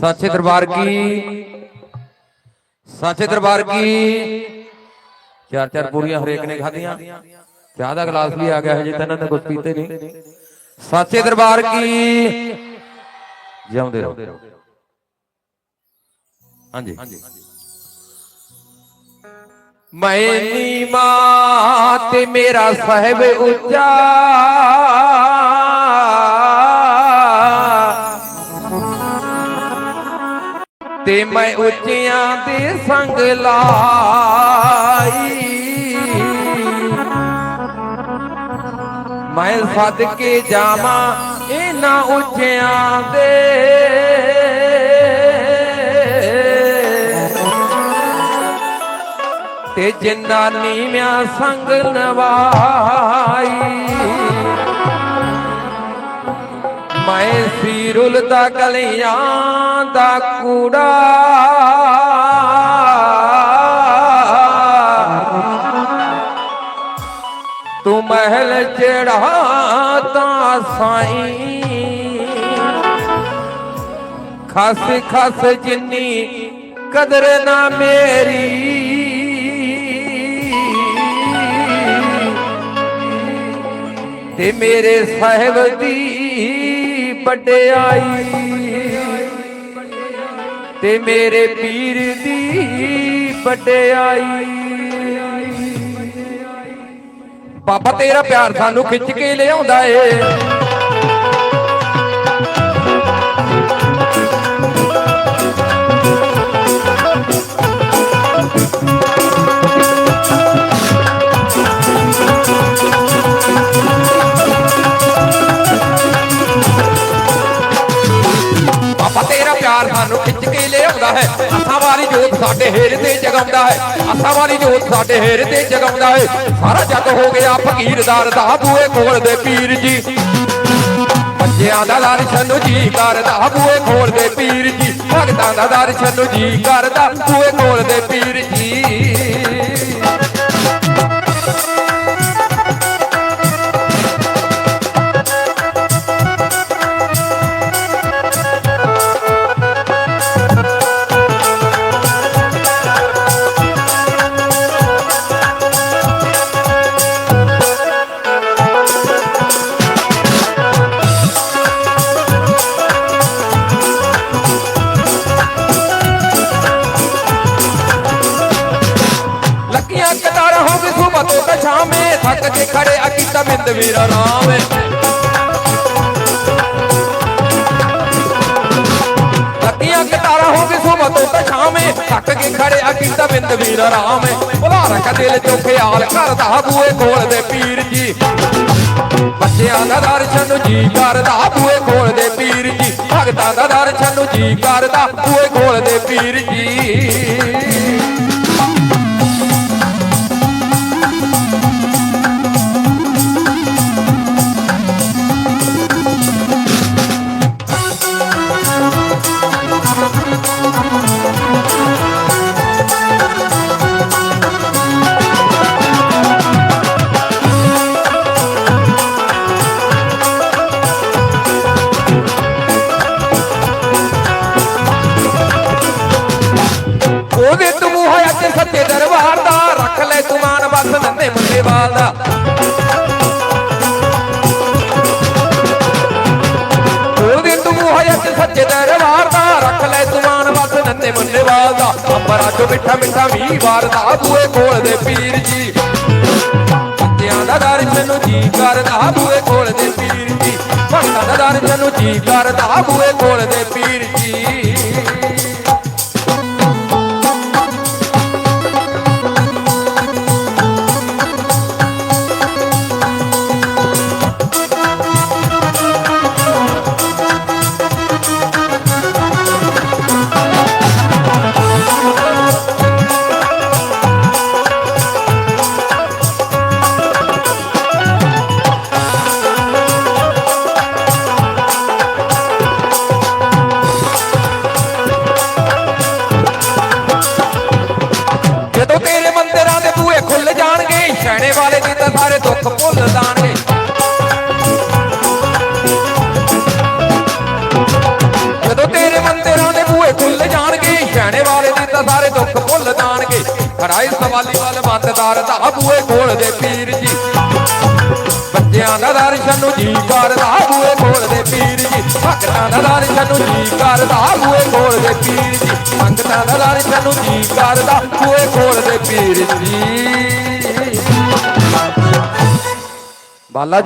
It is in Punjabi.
ਸੱਚੇ ਦਰਬਾਰ ਕੀ? ਸੱਚੇ ਦਰਬਾਰ ਕੀ? ਚਾਰ ਚਾਰ ਪੂਰੀਆਂ ਹਰੇਕ ਨੇ ਖਾਧੀਆਂ। ਚਾਹ ਦਾ ਗਲਾਸ ਵੀ ਆ ਗਿਆ ਹਜੇ ਤਾਂ ਇਹਨਾਂ ਨੇ ਕੁਝ ਪੀਤੇ ਨਹੀਂ। ਸੱਚੇ ਦਰਬਾਰ ਕੀ? ਜਿਉਂਦੇ ਰਹੋ। ਹਾਂਜੀ। ਮੈਂ ਨੀਮਾ ਤੇ ਮੇਰਾ ਸਾਹਿਬ ਉੱਚਾ। ਤੇ ਮੈਂ ਉੱਚਿਆਂ ਦੇ ਸੰਗ ਲਾਈ। ਮੈਂ ਸੱਦ ਕੇ ਜਾਵਾਂ ਇਹਨਾਂ ਉੱਚਿਆਂ ਦੇ ਤੇ ਜਿੰਨਾ ਨੀਵਿਆਂ ਸੰਗ ਨਵਾਈ। ਮੈਂ ਸੀਰੁਲ ਦਾ ਗਲੀਆਂ ਦਾ ਕੂੜਾ। ਤੂੰ ਮਹਿਲ ਚੜਾ ਤਾਂ ਸਾਈ। ਖਸ ਖਸ ਜਿੰਨੀ ਕਦਰ ਨਾ ਮੇਰੀ। ਤੇ ਮੇਰੇ ਸਾਹਿਬ ਦੀ ਵਡਿਆਈ ਤੇ ਮੇਰੇ ਪੀਰ ਦੀ ਵਡਿਆਈ ਬਾਬਾ ਤੇਰਾ ਪਿਆਰ ਸਾਨੂੰ ਖਿੱਚ ਕੇ ਲਿਆਉਂਦਾ ਏ। ਕੇ ਹੈ। ਅਸਾਂ ਵਾਲੀ ਜੋਤ ਸਾਡੇ ਹਿਰਦੇ ਜਗਾਉਂਦਾ ਹੈ। ਅਸਾਂ ਵਾਲੀ ਜੋਤ ਸਾਡੇ ਹਿਰਦੇ ਜਗਾਉਂਦਾ ਹੈ। ਸਾਰਾ ਜੱਗ ਹੋ ਗਿਆ ਫਕੀਰਦਾਰ ਦਾ ਬੂਏ ਕੋਲ ਦੇ ਪੀਰ ਜੀ। ਬੱਚਿਆਂ ਦਾ ਦਰਸ਼ਨ ਨੂੰ ਜੀ ਕਰਦਾ ਬੂਏ ਕੋਲ ਦੇ ਪੀਰ ਜੀ। ਭਗਤਾਂ ਦਾ ਦਰਸ਼ਨ ਨੂੰ ਜੀ ਕਰਦਾ ਬੂਏ ਕੋਲ ਦੇ ਪੀਰ ਜੀ। ਥੱਕ ਕੇ ਖੜੇ ਅਕੀਤਾ ਬਿੰਦ ਵੀਰਾ ਨਾਮ ਲੱਕੀਆਂ ਕਤਾਰਾਂ ਹੋ ਗਈ ਸੁਬਹ ਤੋਂ ਤਾਂ ਸ਼ਾਮੇ ਥੱਕ ਕੇ ਖੜੇ ਅਕੀਤਾ ਬਿੰਦ ਵੀਰਾ ਰਾਮ ਭੁਲਾ ਰੱਖ ਦਿਲ ਚੋਂ ਖਿਆਲ ਕਰਦਾ ਬੂਏ ਕੋਲ ਦੇ ਪੀਰ ਜੀ। ਬੱਚਿਆਂ ਦਾ ਦਰਸ਼ਨ ਨੂੰ ਜੀ ਕਰਦਾ ਬੂਏ ਕੋਲ ਦੇ ਪੀਰ ਜੀ। ਭਗਤਾਂ ਦਾ ਦਰਸ਼ਨ ਨੂੰ ਜੀ ਕਰਦਾ ਬੂਏ ਕੋਲ ਦੇ ਪੀਰ ਜੀ। ਉਹਦੇ ਤੂੰ ਹੋਇਆ ਤੇ ਸੱਚੇ ਦਰਬਾਰ ਦਾ। ਰੱਖ ਲੈ ਤੂੰ ਮਾਨ ਬਸ ਨੰਨੇ ਮੁੰਡੇ ਵਾਲ ਦਾ। ਉਹਦੇ ਤੂੰ ਹੋਇਆ ਤੇ ਸੱਚੇ ਦਰਬਾਰ ਦਾ। ਰੱਖ ਲੈ ਤੂੰ ਮਾਨ ਬਸ ਨੰਨੇ ਮੁੰਡੇ ਵਾਲ ਦਾ। ਅੰਬਰਾਂ ਚੋਂ ਮਿੱਠਾ ਮਿੱਠਾ ਮੀਂਹ ਵਾਰਦਾ। ਬੂਏ ਕੋਲ ਦੇ ਪੀਰ ਜੀ। ਬੱਚਿਆਂ ਦਾ ਦਰਸ਼ਨ ਨੂੰ ਜੀ ਕਰਦਾ। ਬੂਏ ਕੋਲ ਦੇ ਪੀਰ ਜੀ। ਭਗਤਾਂ ਦਾ ਦਰਸ਼ਨ ਨੂੰ ਜੀ ਕਰਦਾ। ਬੂਏ ਕੋਲ ਦੇ ਪੀਰ ਜੀ। ਖੜਾਈ ਸਵਾਲੀ ਵਾਲ ਮੰਨਦਾਰ ਦਾ ਬੂਏ ਕੋਲ ਦੇ ਪੀਰ ਜੀ। ਬੱਚਿਆਂ ਦਾ ਦਰਸ਼ਨ ਨੂੰ ਜੀ ਕਰਦਾ ਬੂਏ ਕੋਲ ਦੇ ਪੀਰ ਜੀ। ਭਗਤਾਂ ਦਾ ਦਰਸ਼ਨ ਨੂੰ ਜੀ ਕਰਦਾ ਬੂਏ ਕੋਲ ਦੇ ਪੀਰ ਜੀ। ਸੰਗਤਾਂ ਦਾ ਦਰਸ਼ਨ ਨੂੰ ਜੀ ਕਰਦਾ ਬੂਏ ਕੋਲ ਦੇ ਪੀਰ ਜੀ। ਬਾਲਾ